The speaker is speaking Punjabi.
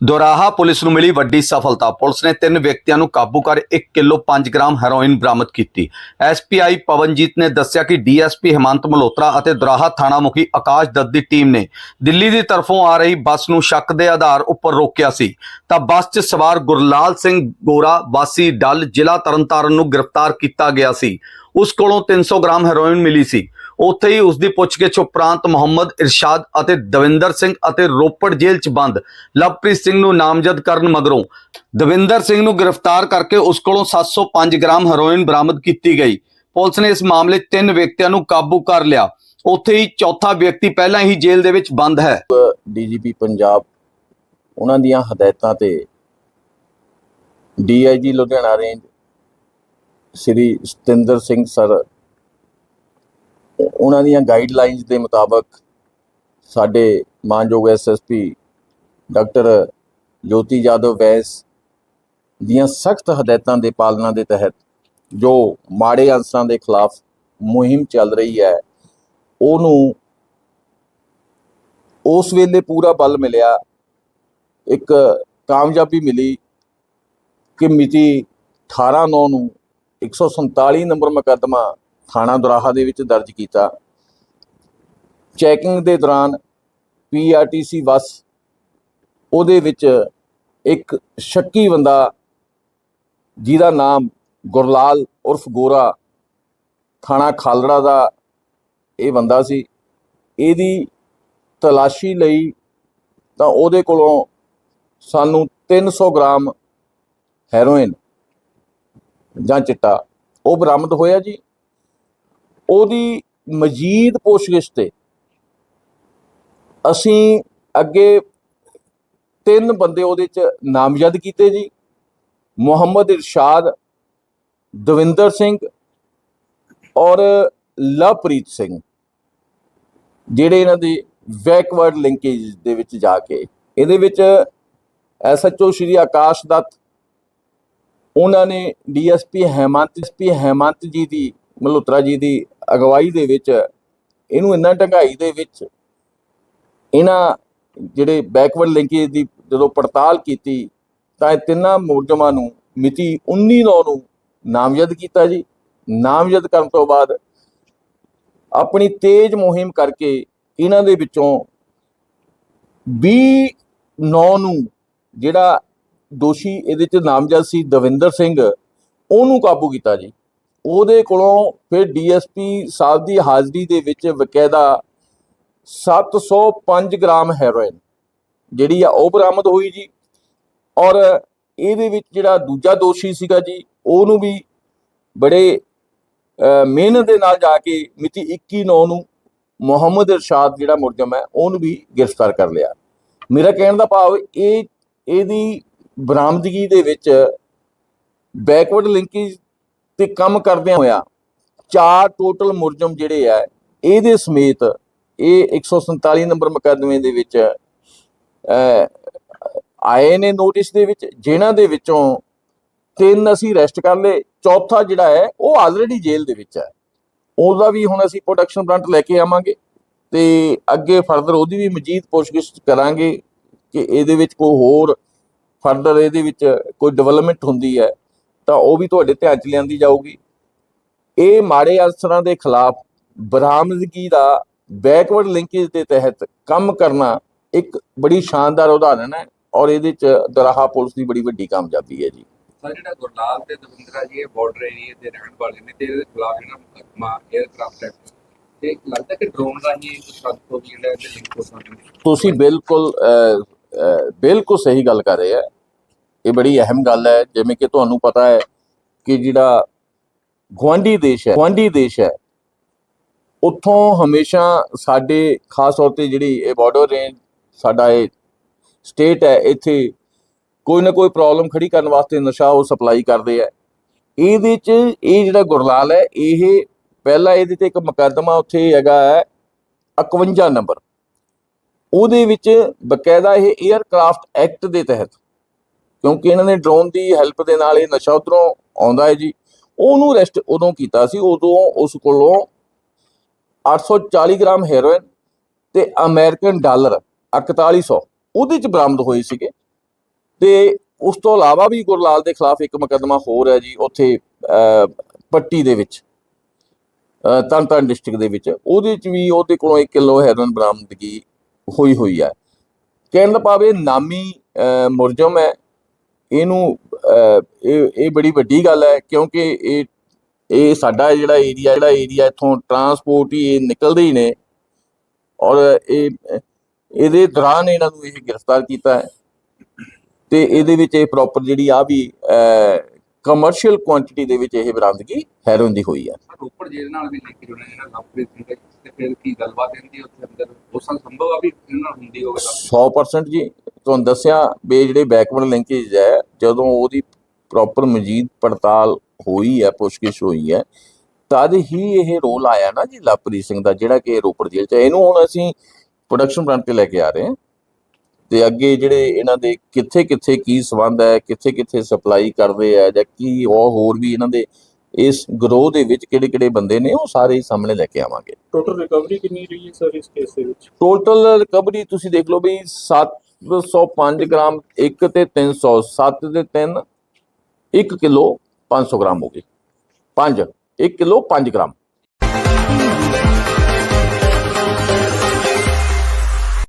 ਦੋਰਾਹਾ ਪੁਲਿਸ ਨੂੰ ਮਿਲੀ ਵੱਡੀ ਸਫਲਤਾ। ਪੁਲਿਸ ਨੇ ਤਿੰਨ ਵਿਅਕਤੀਆਂ ਨੂੰ ਕਾਬੂ ਕਰ 1 ਕਿਲੋ 5 ਗ੍ਰਾਮ ਹੈਰੋਇਨ ਬਰਾਮਦ ਕੀਤੀ। ਐਸਪੀਆਈ ਪਵਨਜੀਤ ਨੇ ਦੱਸਿਆ ਕਿ ਡੀਐਸਪੀ ਹਿਮੰਤ ਮਲਹੋਤਰਾ ਅਤੇ ਦੋਰਾਹਾ ਥਾਣਾ ਮੁਖੀ ਆਕਾਸ਼ ਦੱਤ ਦੀ ਟੀਮ ਨੇ ਦਿੱਲੀ ਦੀ ਤਰਫੋਂ ਆ ਰਹੀ ਬੱਸ ਨੂੰ ਸ਼ੱਕ ਦੇ ਆਧਾਰ ਉੱਪਰ ਰੋਕਿਆ ਸੀ। ਤਾਂ ਬੱਸ 'ਚ ਸਵਾਰ ਗੁਰਲਾਲ ਸਿੰਘ ਗੋਰਾ ਵਾਸੀ ਡੱਲ ਜ਼ਿਲ੍ਹਾ ਤਰਨਤਾਰਨ ਨੂੰ ਗ੍ਰਿਫਤਾਰ ਕੀਤਾ ਗਿਆ ਸੀ। ਉਸ ਕੋਲੋਂ 300 ਗ੍ਰਾਮ ਹੈਰੋਇਨ ਮਿਲੀ ਸੀ। ਉੱਥੇ ਹੀ ਉਸ ਦੀ ਪੁੱਛਗਿੱਛ ਉਪਰੰਤ ਮੁਹੰਮਦ ਇਰਸ਼ਾਦ ਅਤੇ ਦਵਿੰਦਰ ਸਿੰਘ ਅਤੇ ਰੋਪੜ ਜੇਲ੍ਹ 'ਚ ਬੰਦ। ਲਵਪ੍ਰੀਤ ਸਿੰਘ ਨੂੰ ਨਾਮਜ਼ਦ ਕਰਨ ਮਗਰੋਂ ਦਵਿੰਦਰ ਸਿੰਘ ਨੂੰ ਗ੍ਰਿਫਤਾਰ ਕਰਕੇ ਉਸ ਕੋਲੋਂ 705 ਗ੍ਰਾਮ ਹੈਰੋਇਨ ਬਰਾਮਦ ਕੀਤੀ ਗਈ। ਪੁਲਿਸ ਨੇ ਇਸ ਮਾਮਲੇ 'ਚ ਤਿੰਨ ਵਿਅਕਤੀਆਂ ਨੂੰ ਕਾਬੂ ਕਰ ਲਿਆ। ਉੱਥੇ ਹੀ ਚੌਥਾ ਵਿਅਕਤੀ ਪਹਿਲਾਂ ਹੀ ਜੇਲ੍ਹ ਦੇ ਵਿੱਚ ਬੰਦ ਹੈ। ਡੀਜੀਪੀ ਪੰਜਾਬ, ਉਹਨਾਂ ਦੀਆਂ ਹਦਾਇਤਾਂ ਤੇ DIG Ludhiana range Shri Satinder Singh sir ਉਹਨਾਂ ਦੀਆਂ ਗਾਈਡਲਾਈਨਸ ਦੇ ਮੁਤਾਬਕ ਸਾਡੇ ਮਾਨਯੋਗ ਐਸਐਸਪੀ ਡਾਕਟਰ ਜੋਤੀ ਜਾਦਵ ਵੈਸ ਦੀਆਂ ਸਖਤ ਹਦਾਇਤਾਂ ਦੇ ਪਾਲਣਾ ਦੇ ਤਹਿਤ ਜੋ ਮਾੜੇ ਅੰਸਰਾਂ ਦੇ ਖਿਲਾਫ ਮੁਹਿੰਮ ਚੱਲ ਰਹੀ ਹੈ, ਉਹਨੂੰ ਉਸ ਵੇਲੇ ਪੂਰਾ ਬਲ ਮਿਲਿਆ, ਇੱਕ ਕਾਮਯਾਬੀ ਮਿਲੀ ਕਿ ਮਿਤੀ 18 9 ਨੂੰ 147 ਨੰਬਰ ਮੁਕੱਦਮਾ ਥਾਣਾ ਦੁਰਾਹਾ ਦੇ ਵਿੱਚ ਦਰਜ ਕੀਤਾ। ਚੈਕਿੰਗ ਦੇ ਦੌਰਾਨ ਪੀਆਰਟੀਸੀ ਬੱਸ ਉਹਦੇ ਵਿੱਚ ਇੱਕ ਸ਼ੱਕੀ ਬੰਦਾ ਜਿਹਦਾ ਨਾਮ ਗੁਰਲਾਲ ਉਰਫ ਗੋਰਾ ਥਾਣਾ ਖਾਲੜਾ ਦਾ ਇਹ ਬੰਦਾ ਸੀ। ਇਹਦੀ ਤਲਾਸ਼ੀ ਲਈ ਤਾਂ ਉਹਦੇ ਕੋਲੋਂ ਸਾਨੂੰ 300 ਗ੍ਰਾਮ ਹੈਰੋਇਨ ਜਾਂ ਚਿੱਟਾ ਉਹ ਬਰਾਮਦ ਹੋਇਆ ਜੀ। ਉਹਦੀ ਮਜੀਦ ਪੁੱਛਗਿੱਛ ਤੇ ਅਸੀਂ ਅੱਗੇ ਤਿੰਨ ਬੰਦੇ ਉਹਦੇ ਚ ਨਾਮਜ਼ਦ ਕੀਤੇ ਜੀ, ਮੁਹੰਮਦ ਇਰਸ਼ਾਦ, ਦਵਿੰਦਰ ਸਿੰਘ ਔਰ ਲਵਪ੍ਰੀਤ ਸਿੰਘ, ਜਿਹੜੇ ਇਹਨਾਂ ਦੇ ਬੈਕਵਰਡ ਲਿੰਕੇਜ ਦੇ ਵਿੱਚ ਜਾ ਕੇ, ਇਹਦੇ ਵਿੱਚ ਐਸਐਚਓ ਸ਼੍ਰੀ ਆਕਾਸ਼ ਦੱਤ, ਉਹਨਾਂ ਨੇ ਡੀਐਸਪੀ ਹੈਮੰਤ ਐਸਪੀ ਹੈਮੰਤ ਜੀ ਦੀ ਮਲਹੋਤਰਾ ਜੀ ਦੀ ਅਗਵਾਈ ਦੇ ਵਿੱਚ, ਇਹਨੂੰ ਇੰਨਾ ਢੰਗਾਈ ਦੇ ਵਿੱਚ, ਇਹਨਾਂ ਜਿਹੜੇ ਬੈਕਵਰਡ ਲਿੰਕੇਜ ਦੀ ਜਦੋਂ ਪੜਤਾਲ ਕੀਤੀ, ਤਾਂ ਇਹ ਤਿੰਨਾਂ ਮੁਲਜ਼ਮਾਂ ਨੂੰ ਮਿਤੀ 19 ਨੌ ਨੂੰ ਨਾਮਜ਼ਦ ਕੀਤਾ ਜੀ। ਨਾਮਜ਼ਦ ਕਰਨ ਤੋਂ ਬਾਅਦ ਆਪਣੀ ਤੇਜ਼ ਮੁਹਿੰਮ ਕਰਕੇ ਇਹਨਾਂ ਦੇ ਵਿੱਚੋਂ 20 9 ਨੂੰ ਜਿਹੜਾ ਦੋਸ਼ੀ ਇਹਦੇ ਚ ਨਾਮਜ਼ਦ ਸੀ ਦਵਿੰਦਰ ਸਿੰਘ, ਉਹਨੂੰ ਕਾਬੂ ਕੀਤਾ ਜੀ। ਉਹਦੇ ਕੋਲੋਂ ਫਿਰ ਡੀਐਸਪੀ ਸਾਹਿਬ ਦੀ ਹਾਜ਼ਰੀ ਦੇ ਵਿੱਚ ਬਕਾਇਦਾ 705 ਗ੍ਰਾਮ ਹੈਰੋਇਨ, ਜਿਹੜੀ ਆ ਉਹ ਬਰਾਮਦ ਹੋਈ ਜੀ। ਔਰ ਇਹਦੇ ਵਿੱਚ ਜਿਹੜਾ ਦੂਜਾ ਦੋਸ਼ੀ ਸੀਗਾ ਜੀ, ਉਹਨੂੰ ਵੀ ਬੜੇ ਮਿਹਨਤ ਦੇ ਨਾਲ ਜਾ ਕੇ ਮਿਤੀ 21 9 ਨੂੰ ਮੁਹੰਮਦ ਇਰਸ਼ਾਦ ਜਿਹੜਾ ਮੁਲਜ਼ਮ ਹੈ, ਉਹਨੂੰ ਵੀ ਗ੍ਰਿਫਤਾਰ ਕਰ ਲਿਆ। ਮੇਰਾ ਕਹਿਣ ਦਾ ਭਾਵ ਇਹ, ਇਹਦੀ ਬਰਾਮਦਗੀ ਦੇ ਵਿੱਚ ਬੈਕਵਰਡ ਲਿੰਕੇਜ ਤੇ ਕੰਮ ਕਰਦਿਆਂ ਹੋਇਆ ਚਾਰ ਟੋਟਲ ਮੁਲਜ਼ਮ ਜਿਹੜੇ ਆ, ਇਹਦੇ ਸਮੇਤ ਇਹ 147 ਨੰਬਰ ਮੁਕੱਦਮੇ ਦੇ ਵਿੱਚ ਆਏ ਨੇ ਨੋਟਿਸ ਦੇ ਵਿੱਚ, ਜਿਨ੍ਹਾਂ ਦੇ ਵਿੱਚੋਂ ਤਿੰਨ ਅਸੀਂ ਅਰੈਸਟ ਕਰ ਲਏ, ਚੌਥਾ ਜਿਹੜਾ ਹੈ, ਉਹ ਆਲਰੇਡੀ ਜੇਲ੍ਹ ਦੇ ਵਿੱਚ ਹੈ। ਉਹਦਾ ਵੀ ਹੁਣ ਅਸੀਂ ਪ੍ਰੋਡਕਸ਼ਨ ਪਲਾਂਟ ਲੈ ਕੇ ਆਵਾਂਗੇ ਤੇ ਅੱਗੇ ਫਰਦਰ ਉਹਦੀ ਵੀ ਮਜੀਦ ਪੁੱਛਗਿੱਛ ਕਰਾਂਗੇ ਕਿ ਇਹਦੇ ਵਿੱਚ ਕੋਈ ਹੋਰ ਫਰਦਰ ਇਹਦੇ ਵਿੱਚ ਕੋਈ ਡਿਵੈਲਪਮੈਂਟ ਹੁੰਦੀ ਹੈ। ਤਾਂ ਉਹ ਵੀ ਤੁਹਾਡੇ ਧਿਆਨ 'ਚ ਲਿਆਂਦੀ ਜਾਊਗੀ। ਇਹ ਮਾੜੇ ਅਨਸਰਾਂ ਦੇ ਖਿਲਾਫ ਬਰਾਮਦਗੀ ਦਾ ਬੈਕਵਰਡ ਲਿੰਕੇਜ ਦੇ ਤਹਿਤ ਕੰਮ ਕਰਨਾ ਇੱਕ ਬੜੀ ਸ਼ਾਨਦਾਰ ਉਦਾਹਰਣ ਹੈ ਔਰ ਇਹਦੇ 'ਚ ਦਰਾਹਾ ਪੁਲਿਸ ਦੀ ਬੜੀ ਵੱਡੀ ਕਾਮਯਾਬੀ ਹੈ ਜੀ। ਸਰ ਜਿਹੜਾ ਗੁਰਲਾਲ ਤੇ ਦਵਿੰਦਰਾ ਜੀ ਇਹ ਬਾਰਡਰ ਏਰੀਆ ਦੇ ਰਹਿਣ ਵਾਲੇ ਨੇ ਤੇ ਇਹਦੇ ਖਿਲਾਫ ਜਿਹੜਾ ਮੁਕੱਦਮਾ 에ਅਰਕ੍ਰਾਫਟ ਐਕਟ ਤੇ ਲੱਗਦਾ ਕਿ ਡਰੋਨ ਰਾਹੀਂ ਇਹ ਸੱਤ ਤੋਂ ਵੀ ਜਿਹੜਾ ਇਹਦੇ ਲਿੰਕ ਹੋ ਸਕਦੇ ਨੇ ਤੁਸੀਂ ਬਿਲਕੁਲ ਬਿਲਕੁਲ ਸਹੀ ਗੱਲ ਕਰ ਰਹੇ ਆ। ਇਹ ਬੜੀ ਅਹਿਮ ਗੱਲ ਹੈ, ਜਿਵੇਂ ਕਿ ਤੁਹਾਨੂੰ ਪਤਾ ਹੈ ਕਿ ਜਿਹੜਾ ਗੁਆਂਢੀ ਦੇਸ਼ ਹੈ, ਗੁਆਂਢੀ ਦੇਸ਼ ਹੈ, ਉੱਥੋਂ ਹਮੇਸ਼ਾ ਸਾਡੇ, ਖਾਸ ਤੌਰ ਤੇ ਜਿਹੜੀ ਇਹ ਬਾਰਡਰ ਰੇਂਜ ਸਾਡਾ ਇਹ ਸਟੇਟ ਹੈ, ਇੱਥੇ ਕੋਈ ਨਾ ਕੋਈ ਪ੍ਰੋਬਲਮ ਖੜੀ ਕਰਨ ਵਾਸਤੇ ਨਸ਼ਾ ਉਹ ਸਪਲਾਈ ਕਰਦੇ ਆ ਇਹਦੇ ਚ ਇਹ ਜਿਹੜਾ ਗੁਰਲਾਲ ਹੈ, ਇਹ ਪਹਿਲਾ ਇਹਦੇ ਤੇ ਇੱਕ ਮੁਕੱਦਮਾ ਉੱਥੇ ਹੈਗਾ ਹੈ 51 ਨੰਬਰ। ਉਹਦੇ ਵਿੱਚ ਬਕਾਇਦਾ ਇਹ 에ਅਰਕ੍ਰਾਫਟ ਐਕਟ ਦੇ ਤਹਿਤ ਕਿਉਂਕਿ ਇਹਨਾਂ ਨੇ ਡਰੋਨ ਦੀ ਹੈਲਪ ਦੇ ਨਾਲ ਇਹ ਨਸ਼ਾ ਉਧਰੋਂ ਆਉਂਦਾ ਹੈ ਜੀ। ਉਹਨੂੰ ਅਰੈਸਟ ਉਦੋਂ ਕੀਤਾ ਸੀ ਉਦੋਂ ਉਸ ਕੋਲੋਂ 840 ਗ੍ਰਾਮ ਹੈਰੋਇਨ ਤੇ ਅਮਰੀਕਨ ਡਾਲਰ 4100 ਉਹਦੇ ਚ ਬਰਾਮਦ ਹੋਏ ਸੀਗੇ। ਤੇ ਉਸ ਤੋਂ ਇਲਾਵਾ ਵੀ ਗੁਰਲਾਲ ਦੇ ਖਿਲਾਫ ਇੱਕ ਮੁਕੱਦਮਾ ਹੋਰ ਹੈ ਜੀ ਉੱਥੇ ਪੱਟੀ ਦੇ ਵਿੱਚ ਅਹ, ਤਰਨਤਾਰਨ ਡਿਸਟ੍ਰਿਕਟ ਦੇ ਵਿੱਚ। ਉਹਦੇ ਚ ਵੀ ਉਹਦੇ ਕੋਲੋਂ 1 ਕਿਲੋ ਹੈਰੋਇਨ ਬਰਾਮਦਗੀ ਹੋਈ ਹੋਈ ਹੈ। ਕਹਿਣ ਦਾ ਭਾਵ ਨਾਮੀ ਅਹ, ਮੁਲਜ਼ਮ ਹੈ। ਇਹਨੂੰ ਇਹ ਇਹ ਬੜੀ ਵੱਡੀ ਗੱਲ ਹੈ ਕਿਉਂਕਿ ਇਹ ਇਹ ਸਾਡਾ ਜਿਹੜਾ ਏਰੀਆ ਜਿਹੜਾ ਏਰੀਆ ਇੱਥੋਂ ਟਰਾਂਸਪੋਰਟ ਹੀ ਇਹ ਨਿਕਲਦੇ ਹੀ ਨੇ। ਔਰ ਇਹ ਇਹਦੇ ਦੌਰਾਨ ਇਹਨਾਂ ਨੂੰ ਇਹ ਗ੍ਰਿਫਤਾਰ ਕੀਤਾ ਹੈ। ਤੇ ਇਹਦੇ ਵਿੱਚ ਇਹ ਪ੍ਰੋਪਰ ਜਿਹੜੀ ਆ ਵੀ ਕਮਰਸ਼ੀਅਲ ਕੁਆਂਟੀਟੀ ਦੇ ਵਿੱਚ ਇਹ ਬਰਾਮਦਗੀ ਹੈਰੋਇਨ ਦੀ ਹੋਈ ਹੈ। ਰੋਪੜ ਜੇਲ੍ਹ ਨਾਲ ਵੀ ਲਿੰਕ ਜੁੜਿਆ ਜਿਹੜਾ ਲਵਪ੍ਰੀਤ ਸਿੰਘ ਹੈ ਤੇ ਫਿਰ ਕੀ ਗੱਲਬਾਤ ਹੁੰਦੀ ਉੱਥੇ ਅੰਦਰ ਉਸ ਨਾਲ ਸੰਭਵ ਆ ਵੀ ਇਹਨਾਂ ਹੁੰਦੀ ਹੋਵੇ ਗੱਲ 100% ਜੀ ਤੁਹਾਨੂੰ ਦੱਸਿਆ ਵੀ ਜਿਹੜੇ ਬੈਕਵਰਡ ਲਿੰਕੇਜ ਹੈ ਜਦੋਂ ਉਹਦੀ ਪ੍ਰੋਪਰ ਮਜੀਦ ਪੜਤਾਲ ਹੋਈ ਹੈ ਪੁੱਛਗਿੱਛ ਹੋਈ ਹੈ ਤਦ ਹੀ ਇਹ ਰੋਲ ਆਇਆ ਨਾ ਜੀ ਲਵਪ੍ਰੀਤ ਸਿੰਘ ਦਾ ਜਿਹੜਾ ਕਿ ਰੋਪੜ ਜੇਲ੍ਹ ਚ। ਇਹਨੂੰ ਹੁਣ ਅਸੀਂ ਪ੍ਰੋਡਕਸ਼ਨ ਪਲਾਂਟ ਤੇ ਲੈ ਕੇ ਆ ਰਹੇ ਹਾਂ। ਤੇ ਅੱਗੇ ਜਿਹੜੇ ਇਹਨਾਂ ਦੇ ਕਿੱਥੇ ਕਿੱਥੇ ਕੀ ਸਬੰਧ ਹੈ ਕਿੱਥੇ ਕਿੱਥੇ ਸਪਲਾਈ ਕਰਦੇ ਆ ਜਾਂ ਕੀ ਉਹ ਹੋਰ ਵੀ ਇਹਨਾਂ ਦੇ ਇਸ ਗਰੋਹ ਦੇ ਵਿੱਚ ਕਿਹੜੇ ਕਿਹੜੇ ਬੰਦੇ ਨੇ ਉਹ ਸਾਰੇ ਸਾਹਮਣੇ ਲੈ ਕੇ ਆਵਾਂਗੇ। ਟੋਟਲ ਰਿਕਵਰੀ ਕਿੰਨੀ ਰਹੀ ਹੈ ਸਰ ਇਸ ਕੇਸ ਦੇ ਵਿੱਚ? ਟੋਟਲ ਰਿਕਵਰੀ ਤੁਸੀਂ ਦੇਖ ਲਓ ਵੀ 705 ਗ੍ਰਾਮ 1 ਤੇ 300 7 ਤੇ 3 1 ਕਿਲੋ 500 ਗ੍ਰਾਮ ਹੋ ਗਈ 5 1 ਕਿਲੋ 5 ਗ੍ਰਾਮ।